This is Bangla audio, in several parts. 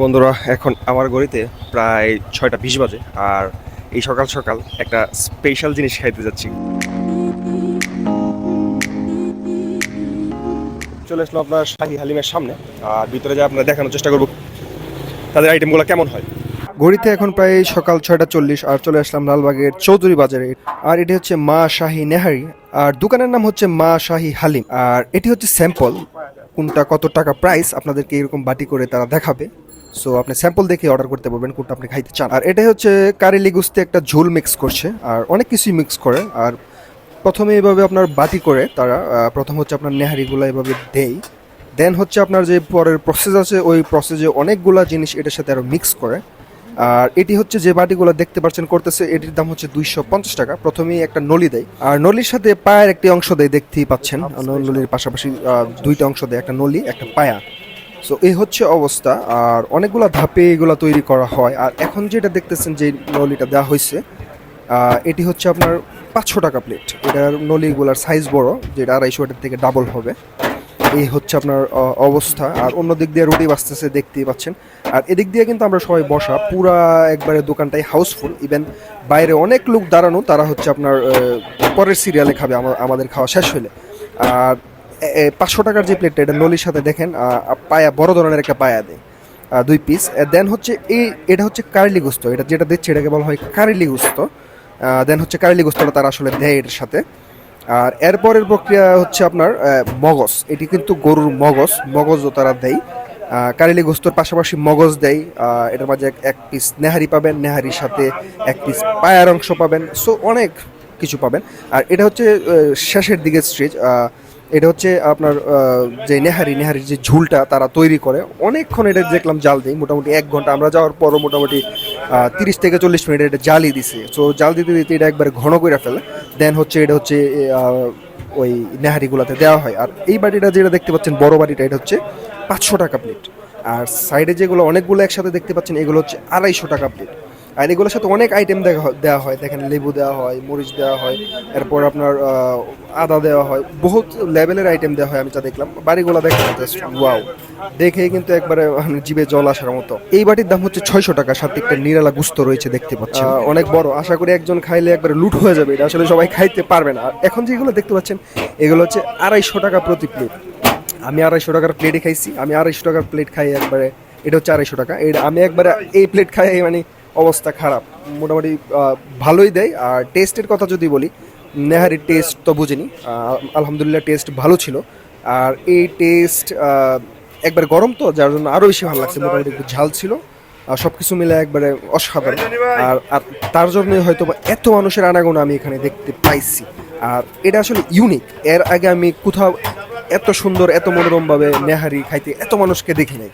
বন্ধুরা, এখন আমার গড়িতে প্রায় ছয়টা বিশ বাজে, আর এই সকাল সকাল একটা স্পেশাল জিনিস খাইতে যাচ্ছি। চলে আসলো আপনার শাহি হালিমের সামনে, আর ভিতরে যা আপনারা দেখানোর চেষ্টা করব, তাদের আইটেমগুলো কেমন হয়? ঘড়িতে এখন প্রায় সকাল ছয়টা চল্লিশ আর চলে আসলাম লালবাগের চৌধুরী বাজারে। আর এটি হচ্ছে মা শাহি নেহারি আর দোকানের নাম হচ্ছে মা শাহি হালিম। আর এটি হচ্ছে স্যাম্পল। কোনটা কত টাকা প্রাইস আপনাদেরকে এরকম বাটি করে তারা দেখাবে। সো আপনি স্যাম্পল দেখে অর্ডার করতে পারবেন কোনটা আপনি খাইতে চান। আর এটা হচ্ছে কারেলি গুস্তে একটা ঝোল মিক্স করছে। আর অনেক কিছুই মিক্স করে। আর প্রথমে এভাবে আপনার বাটি করে তারা প্রথম হচ্ছে আপনার নেহারিগুলো এভাবে দেই দেন হচ্ছে আপনার যে পরের প্রসেস আছে, ওই প্রসেসে অনেকগুলা জিনিস এটার সাথে আরও মিক্স করে। আর এটি হচ্ছে যে বাটিগুলো দেখতে পাচ্ছেন করতেছে এটির দাম হচ্ছে দুইশো পঞ্চাশ টাকা। প্রথমেই একটা নলি দেয়। আর নলির সাথে পায়ের একটি অংশ দেয় দেখতেই পাচ্ছেন। নলির পাশাপাশি দুইটা অংশ দেয় একটা নলি একটা পায়া। সো এই হচ্ছে অবস্থা। আর অনেকগুলা ধাপে এগুলা তৈরি করা হয়। আর এখন যেটা দেখতেছেন যে নলিটা দেওয়া হয়েছে এটি হচ্ছে আপনার পাঁচশো টাকা প্লেট এটার নলিগুলার সাইজ বড় যেটা আড়াইশো এটার থেকে ডাবল হবে। এই হচ্ছে আপনার অবস্থা। আর অন্য দিক দিয়ে রুটি বাঁচতেছে, দেখতেই পাচ্ছেন। আর এদিক দিয়ে কিন্তু আমরা সবাই বসা, পুরা একবারে দোকানটাই হাউসফুল। ইভেন বাইরে অনেক লোক দাঁড়ানো, তারা হচ্ছে আপনার পরের সিরিয়ালে খাবে আমাদের খাওয়া শেষ হলে আর পাঁচশো টাকার যে প্লেটটা এটা নলির সাথে দেখেন পায়া, বড় ধরনের একটা পায়া দেয় দুই পিস দেন হচ্ছে এই, এটা হচ্ছে কার্লি গুস্ত, এটা যেটা দিচ্ছে, এটাকে বলা হয় কার্লি গুস্ত। দেন হচ্ছে কার্লি গুস্তটা তারা আসলে দেয় এটার সাথে। আর এরপরের প্রক্রিয়া হচ্ছে আপনার মগজ। এটি কিন্তু গরুর মগজ, মগজও তারা দেয়। কারেলি গোস্তর পাশাপাশি মগজ দেয়। এটার মাঝে এক- পিস নেহারি পাবেন, নেহারির সাথে এক পিস পায়ার অংশ পাবেন। সো অনেক কিছু পাবেন। আর এটা হচ্ছে শেষের দিকে স্টেজ এটা হচ্ছে আপনার যে নেহারি, নেহারির যে ঝুলটা তারা তৈরি করে। অনেকক্ষণ এটা দেখলাম জাল দেয় মোটামুটি এক ঘণ্টা। আমরা যাওয়ার পরও মোটামুটি তিরিশ থেকে চল্লিশ মিনিট এটা জালই দিছে। সো জাল দিতে দিতে এটা একবার ঘন করে ফেলে। দেন হচ্ছে এটা হচ্ছে ওই নেহারিগুলোতে দেওয়া হয়। আর এই বাটিটা যেটা দেখতে পাচ্ছেন, বড় বাড়িটা এটা হচ্ছে পাঁচশো টাকা প্লেট আর সাইডে যেগুলো অনেকগুলো একসাথে দেখতে পাচ্ছেন, এগুলো হচ্ছে আড়াইশো টাকা প্লেট আর এগুলোর সাথে অনেক আইটেম দেখা দেওয়া হয়। দেখেন লেবু দেওয়া হয়, মরিচ দেওয়া হয়, এরপর আপনার আদা দেওয়া হয়। বহুত লেভেলের আইটেম দেওয়া হয় আমি যা দেখলাম। বাড়িগুলো দেখেন জাস্ট ওয়াও দেখেই কিন্তু একবারে মানে জিভে জল আসার মতো। এই বাটির দাম হচ্ছে ছয়শো টাকা, সাথে একটা নিরালা গুস্ত রয়েছে, দেখতে পাচ্ছি অনেক বড়। আশা করি একজন খাইলে একবারে লুট হয়ে যাবে। এটা আসলে সবাই খাইতে পারবে না। এখন যেগুলো দেখতে পাচ্ছেন, এগুলো হচ্ছে আড়াইশো টাকা প্রতি প্লেট আমি আড়াইশো টাকার প্লেটে খাইছি। আমি আড়াইশো টাকার প্লেট খাই একবারে, এটা হচ্ছে আড়াইশো টাকা। এটা আমি একবারে এই প্লেট খাই মানে অবস্থা খারাপ। মোটামুটি ভালোই দেয়। আর টেস্টের কথা যদি বলি, নেহারির টেস্ট তো বুঝিনি। আলহামদুলিল্লাহ টেস্ট ভালো ছিল। আর এই টেস্ট একবার গরম তো, যার জন্য আরও বেশি ভালো লাগছে। মোটামুটি একটু ঝাল ছিল। আর সব কিছু মিলে একবারে অসাধারণ। আর আর তার জন্যই হয়তো এত মানুষের আনাগোনা আমি এখানে দেখতে পাইছি। আর এটা আসলে ইউনিক এর আগে আমি কোথাও এত সুন্দর, এত মনোরমভাবে নেহারি খাইতে এত মানুষকে দেখি নাই।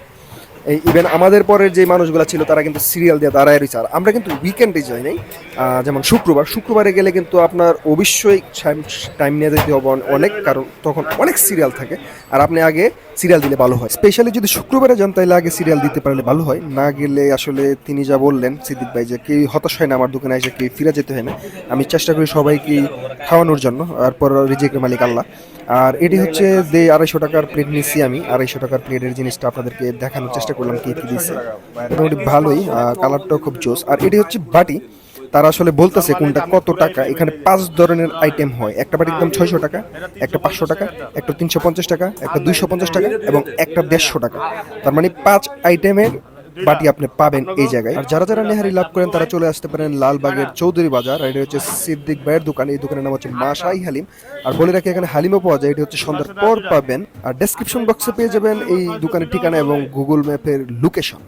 এই ইভেন আমাদের পরের যে মানুষগুলো ছিল, তারা কিন্তু সিরিয়াল দিয়ে দাঁড়ায় রয়েছে। আর আমরা কিন্তু উইকেন্ডে যাই নাই। যেমন শুক্রবার। শুক্রবারে গেলে কিন্তু আপনার অবশ্যই টাইম নিয়ে যেতে হবে অনেক, কারণ তখন অনেক সিরিয়াল থাকে। আর আপনি আগে সিরিয়াল দিলে ভালো হয়। স্পেশালি যদি শুক্রবারে যান তাহলে আগে সিরিয়াল দিতে পারলে ভালো হয়। না গেলে আসলে তিনি যা বললেন, সিদ্দিক ভাই যে কেউ হতাশ হয় না আমার দোকানে এসে কেউ ফিরে যেতে হয় না। আমি চেষ্টা করি সবাইকে খাওয়ানোর জন্য। তারপর রিজেকের মালিক আল্লাহ। আর এটি হচ্ছে যে আড়াইশো টাকার প্লেট নিচ্ছি আমি। আড়াইশো টাকার প্লেটের জিনিসটা আপনাদেরকে দেখানোর চেষ্টা করলাম কি কি দিচ্ছে মোটামুটি ভালোই কালারটাও খুব জোস। আর এটি হচ্ছে বাটি। তারা আসলে বলতেছে কোনটা কত টাকা। এখানে পাঁচ ধরনের আইটেম হয়। একটা বাটির দাম ছয়শো টাকা, একটা পাঁচশো টাকা, একটা তিনশো পঞ্চাশ টাকা, একটা দুইশো পঞ্চাশ টাকা এবং একটা দেড়শো টাকা। তার মানে পাঁচ আইটেমের বাটি আপনি পাবেন এই জায়গায়। আর যারা যারা নেহারি লাভ করেন, তারা চলে আসতে পারেন লালবাগের চৌধুরী বাজার। আর এটা হচ্ছে সিদ্দিক ভাইয়ের দোকান। এই দোকানের নাম হচ্ছে মাসাই হালিম। আর বলে রাখি, এখানে হালিমও পাওয়া যায়। এটি হচ্ছে সন্ধ্যার পর পাবেন। আর ডেসক্রিপশন বক্সে পেয়ে যাবেন এই দোকানের ঠিকানা এবং গুগল ম্যাপের লোকেশন